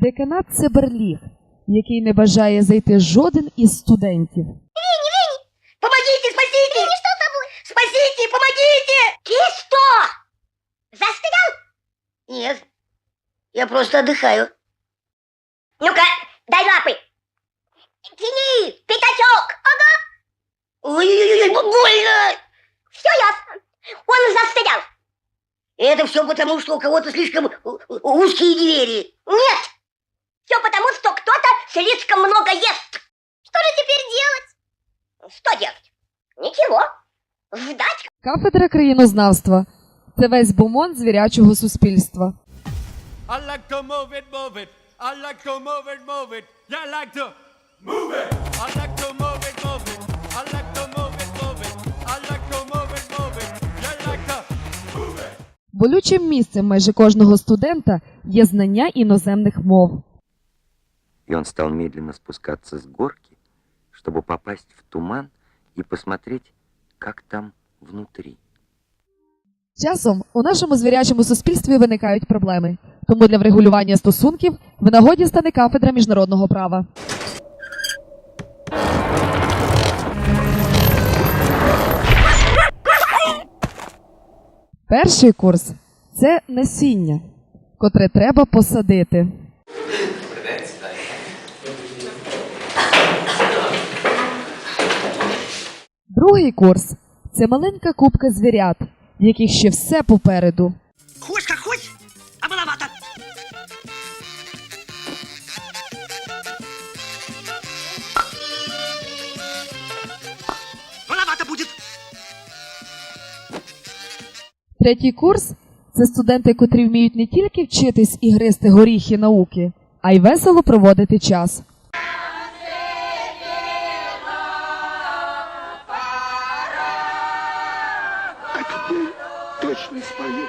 Деканат це берліг, в який не бажає зайти жоден із студентів. Помогите, спасите! И что с тобой? Спасите, помогите! Ты что? Застрял? Нет, я просто отдыхаю. Ну-ка, дай лапы. Тяни, пятачок. Ага. Ой-ой-ой, больно. Все ясно. Он застрял. Это все потому, что у кого-то слишком у- у- узкие двери. Что делать? Ничего. Ждать. Кафедра країнознавства це весь бумон звірячого суспільства. I like to move it, move it. I like to move it, move it. Yeah, I like to move it. I like to move it, move it. I like to move it, move it. I like to move it, move it. Yeah, I like to move it. Болючим місцем майже кожного студента є знання іноземних мов. И он стал медленно спускаться с горки, чтобы попасть в туман и посмотреть, как там внутри. Часом у нашому звірячому суспільстві виникають проблеми. Тому для врегулювання стосунків в нагоді стане кафедра міжнародного права. Перший курс це насіння, котре треба посадити. Другий курс це маленька купка звірят, в яких ще все попереду. Хочешь как хочешь, а маловато. Маловато будет. Третій курс це студенти, котрі вміють не тільки вчитись і гризти горіхи науки, а й весело проводити час. Точно спою.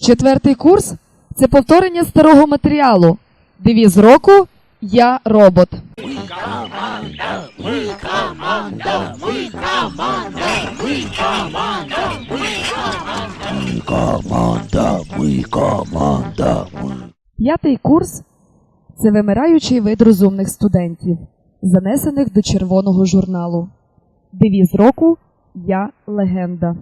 Четвертий курс це повторення старого матеріалу. Девіз року Я робот. Команда, ми команда, ми. П'ятий курс це вимираючий вид розумних студентів, занесених до червоного журналу. Девіз року Я легенда.